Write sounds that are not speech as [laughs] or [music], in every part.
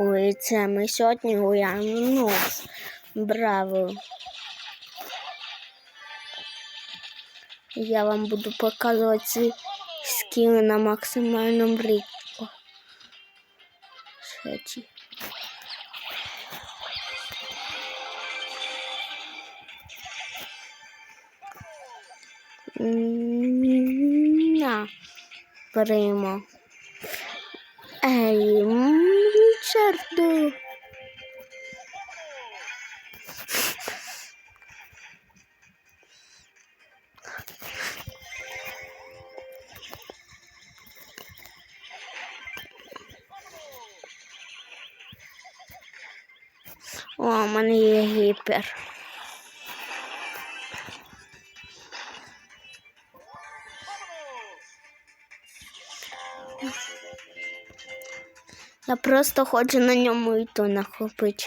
Ой, це ми сьогодні гуляємо ну, браво. Я вам буду показувати ці скіли на максимальному. Шеті. На. Ей, м, черту. О, у мене є гіпер. Я просто хочу на ньому і то нахопити.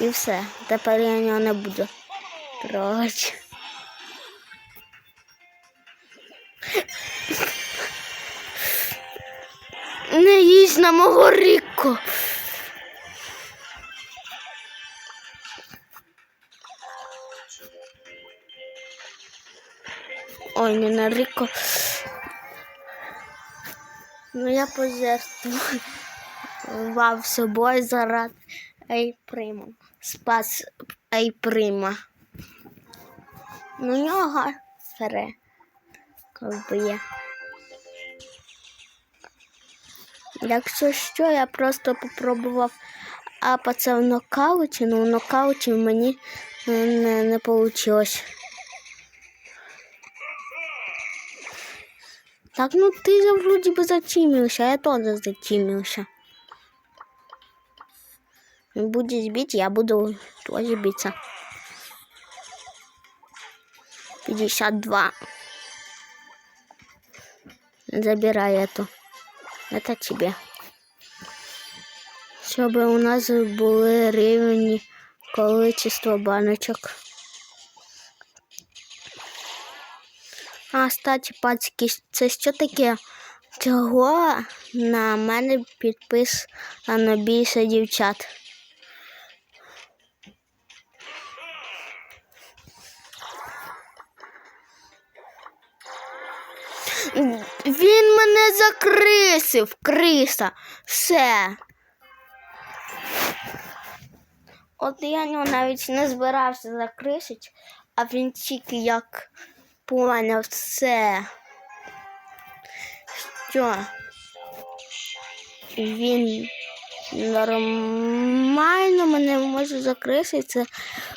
І все. Тепер я нього не буду трогати. Не їсть на мого Ріко. Ой, не на Ріко. Ну я пожертвував собою заради Ейприма. Спас Ейприма. Ну, нього фере. Якби є. Якщо що, я просто попробував апатися в нокауті, але в нокауті мені не, не, не вийшло. Так, ну ты вроде бы затимился, я тоже затимился. Будешь бить, я буду тоже биться. 52. Забирай эту. Это тебе. Щоб у нас були рівні количество баночок. А, статі, пацьки, це що таке? Чого на мене підписано більше дівчат? Він мене закрисив, криса. Все. От я нього навіть не збирався закрисити, а він тільки як поняв все. Що він нормально мене може закрисити. Це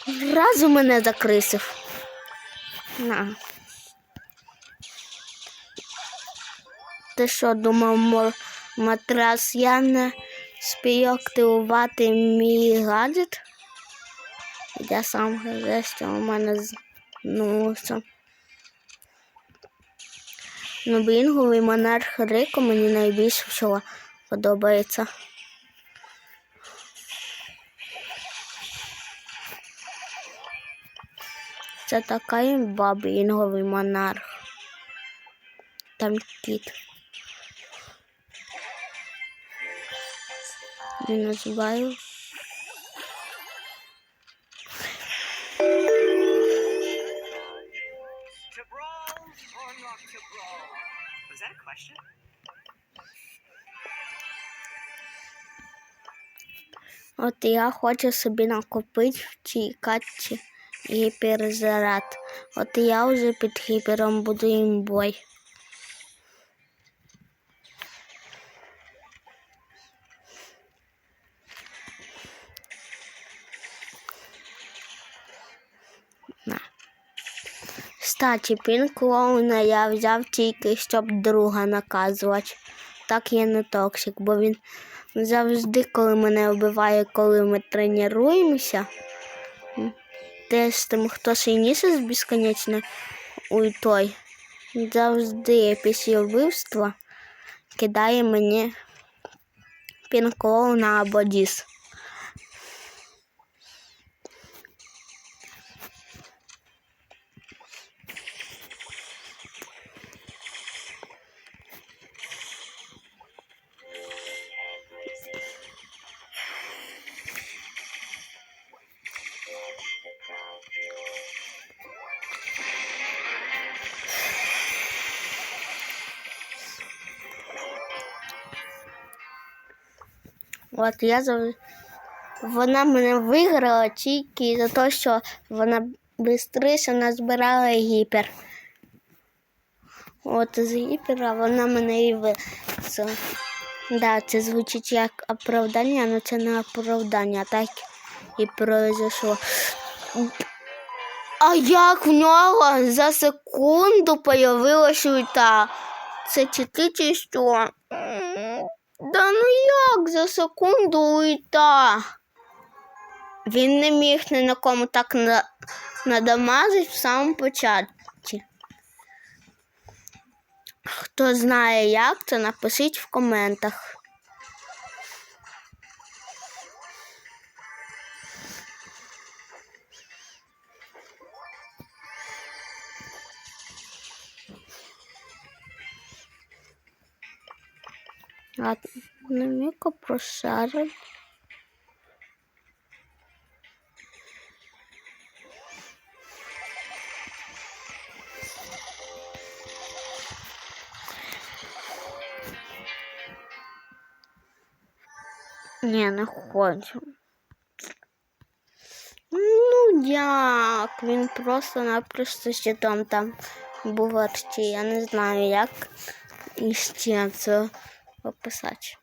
зразу мене закрисив. На. Ти що думав, матрас я не спію активувати мій гаджет? Я сам гаджет, що у мене з носом. Ну, монарх Рико мені найбільше всього подобається. Це така імба, бінговий монарх. Там кіт. Не називаю. От я хочу собі накопити в катці гіперзаряд. От я вже під гіпером буду імбой. Кстати, пін клоуна я взяв тільки, щоб друга наказувати. Так я не токсик, бо він завжди, коли мене вбиває, коли ми тренуємося. м, Те з тим, хто сильніше з безконечно у той. Завжди після вбивства кидає мені пін-клоуна або діс. От я завжди. Вона мене виграла тільки за те, що вона швидше назбирала гіпер. От з гіпера вона мене і ви. Це, да, це звучить як оправдання, але це не оправдання, так і произошло. А як в нього за секунду появилась ульта? Це ти чи що? Да ну за секунду ульта? Він не міг ні на кому так на... надамазити в самому початку. Хто знає як, то напишіть в коментах. Ладно, наміка прошарив. Ні, не хочу. Ну як? Він просто-напросто щитом там був арчі. Я не знаю, як іще це описати.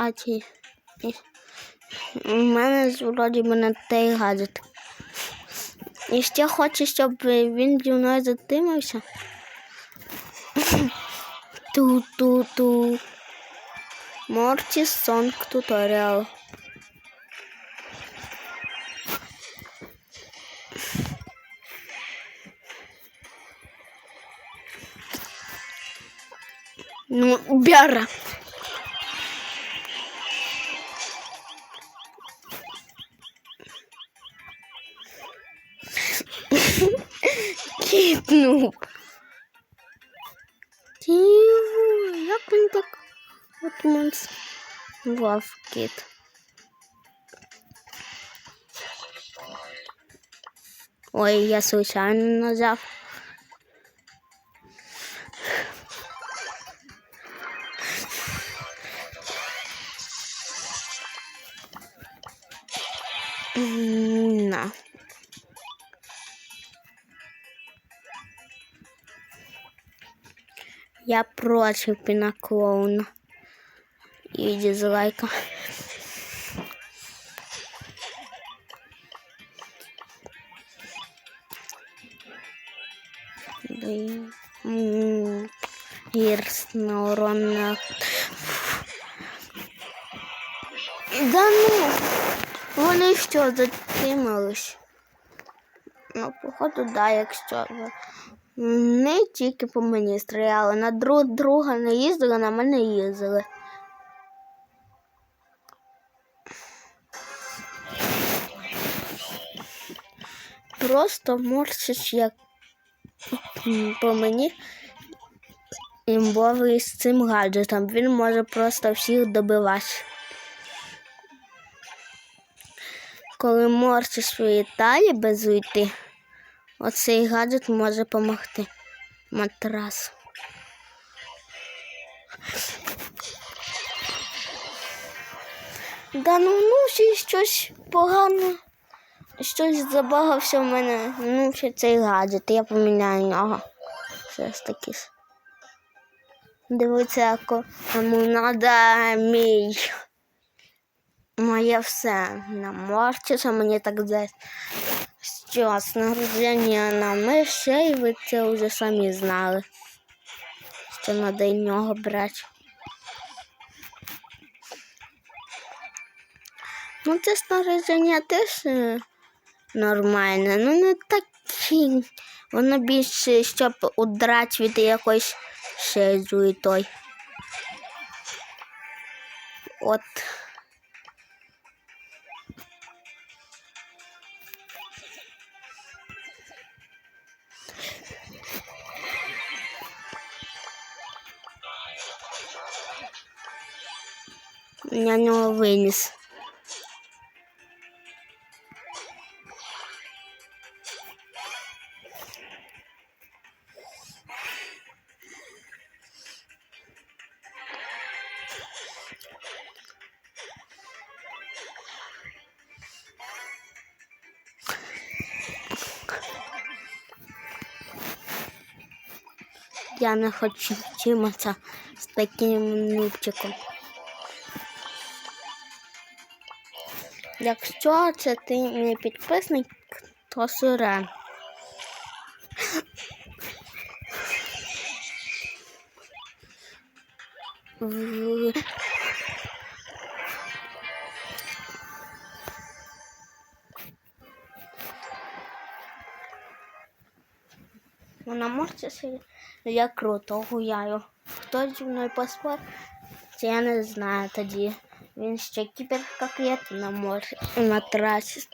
Мгм. У мене вроді мене той гаджет. І ще хочу, щоб він зі мною затримався. Ту-ту-ту. Морті Сонг туторіал. Ну, Бяра. Монстрував кіт. Ой, я случайно нажав. На. Я против пиноклоуна. И дизлайка. М, на урон на... Да ну, вони що, затримались? Ну, походу, да, якщо не тільки по мені стріляли, на друг друга не їздили, на мене їздили. Просто морщиш як по мені імбовий з цим гаджетом. Він може просто всіх добивати. Коли морщиш вилітає без уйти, оцей гаджет може допомогти. Матрас. Да ну ну щось погано. Щось забагався в мене. Ну, ще цей гаджет, я поміняю нього. Щось таке. Дивиться, кому треба мій. Моє все на Мортіса, мені так десь що снарядження на миші, і ви це вже самі знали. Що треба і нього брати. Ну, це снарядження теж нормальне, ну не такі. Воно більше, щоб удрати від якоїсь і той. От. Я нього виніс. Я не хочу вчиматися з таким нубчиком. Якщо це ти не підписник, то сорян. В- Вона може си- я круто гуляю. Хто зі мною поспор, це я не знаю тоді. Він ще кіпер як на морі на трасі.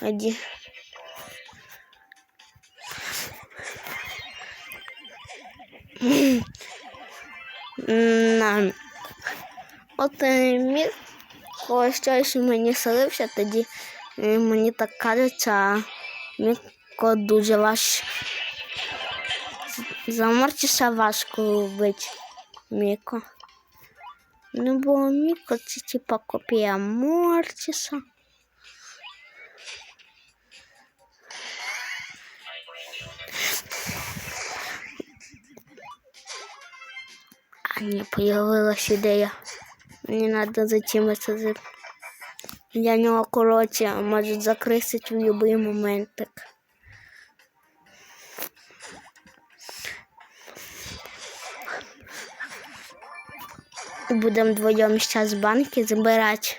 Тоді. На. От е, міг коли щось мені селився, тоді е, мені так кажеться, а Міко дуже важко. За Мортіса важко вбити Міко. Ну, бо Міко це типа копія Мортіса. А не появилась ідея. Мені треба затімитися. за- Для нього, коротше, можуть закрисити в будь-який момент. Так. Будемо вдвоєм зараз банки забирати.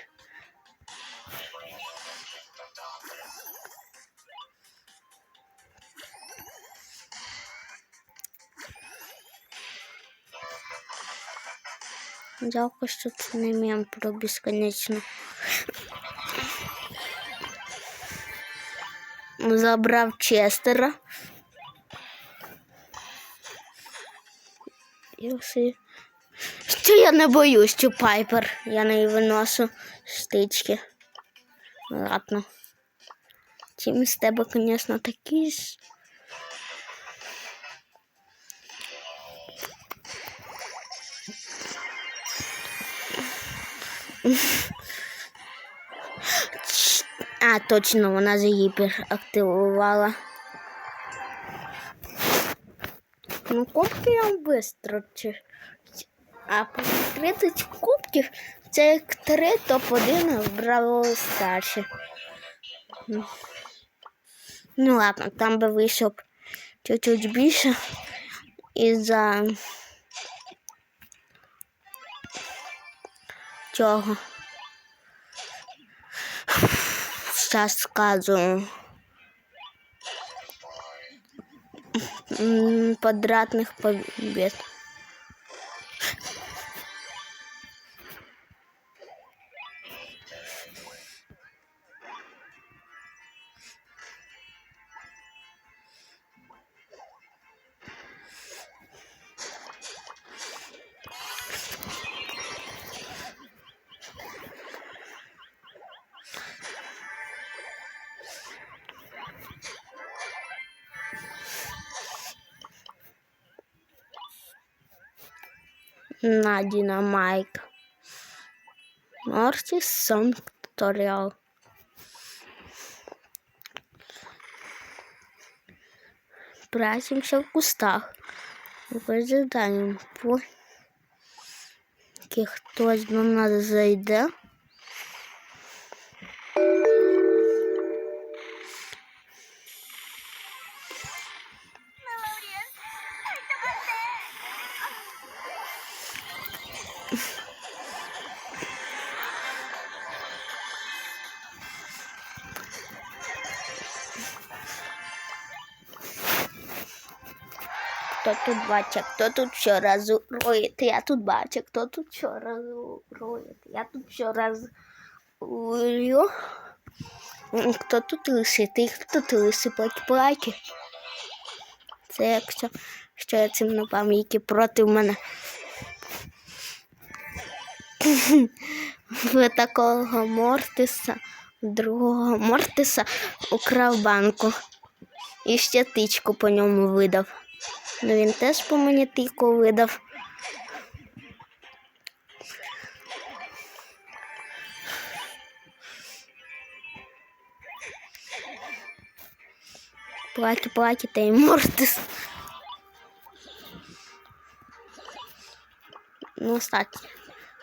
Жалко, що це не мем про безконечно. Забрав Честера. І все. Я не боюсь, що Пайпер. Я не виношу штички. Ладно. Тім з тебе, звісно, такий ж. А, точно, вона за гіпер активувала. Ну, кубки я быстро чи. А по 30 кубків це як 3 топ-1 в старші. Ну ладно, там би вийшов чуть-чуть більше. І за чого? Зараз скажу. М, Квадратних побед. Мортис сон туторіал. Прячемся в кустах. Ожидаем, поки хтось до нас зайде. Хто тут бачить, хто тут щоразу руїти? Я тут бачу, хто тут щоразу руїти? Я тут щоразу рую. Хто тут лисити? Хто тут лиси плаки Це якщо що я цим на пам'яті проти мене. [laughs] В такого Мортиса, другого Мортиса украв банку і ще тичку по ньому видав. Ну він теж по мені тику видав. Плаки, плаки, та й Мортис. Ну, кстати,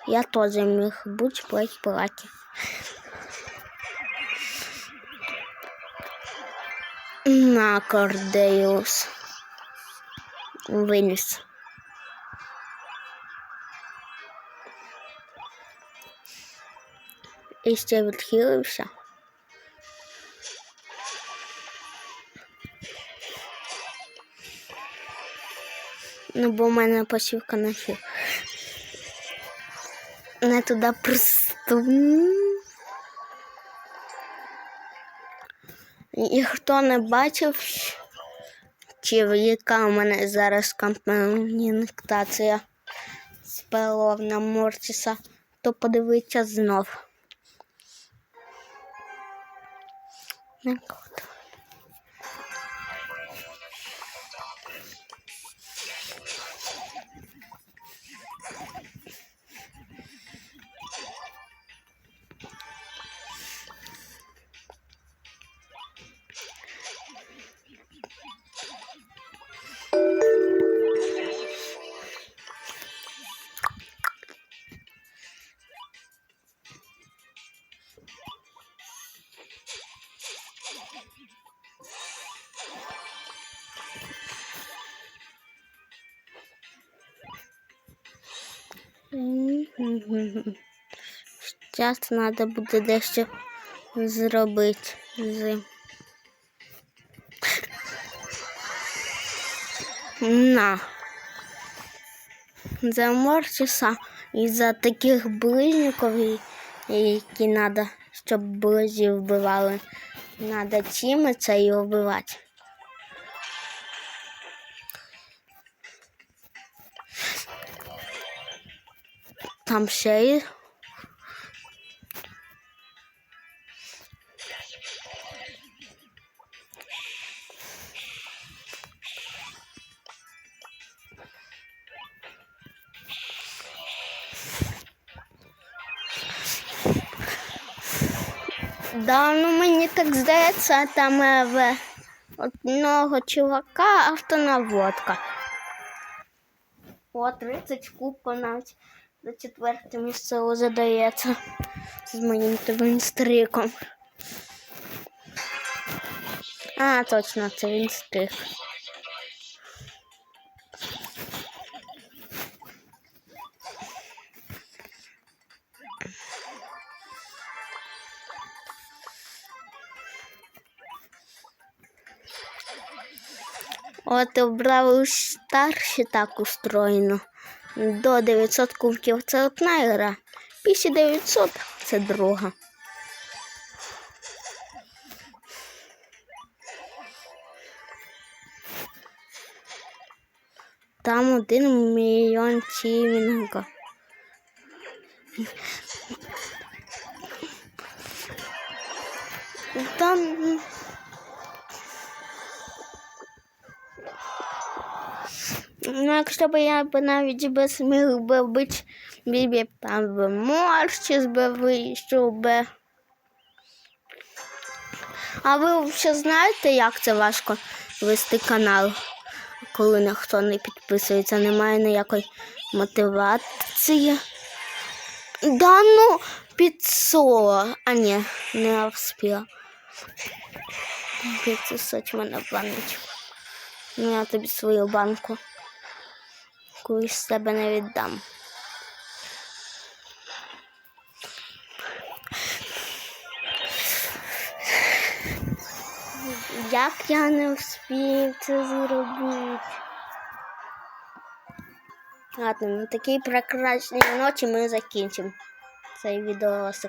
я тоже міг бути плаки, плаки. На Кордеус. Виніс. І ще відхилився. Ну, бо в мене посівка на хіл. Не туди просто. І хто не бачив, чи яка у мене зараз комплектація спелов на Мортіса, то подивиться знов. Не Зараз треба буде дещо зробити з. На. За Морчиса і за таких близнюків, які треба, щоб близі вбивали. Треба чимиться і вбивати. Там ще є. Да, ну мені так здається, там е, в одного чувака автонаводка. О, 30 куб навіть за четверте місце задається з моїм тим стриком. А, точно, це він стрик. От в Старші так устроєно. До 900 кубків це одна гра, після 900 це друга. Там один мільйон тімінга. Там Ну, якщо б я б навіть би зміг би бути бібі, там би морщис би вийшов би. А ви взагалі знаєте, як це важко вести канал, коли ніхто не підписується, немає ніякої мотивації. Да ну, 500. А ні, не вспіла. 500 в мене баночку. Ну, я тобі свою банку. Колись з тебе не віддам. Як я не встиг це зробити? Ладно, на такій прекрасній ночі ми закінчимо цей відеоролик.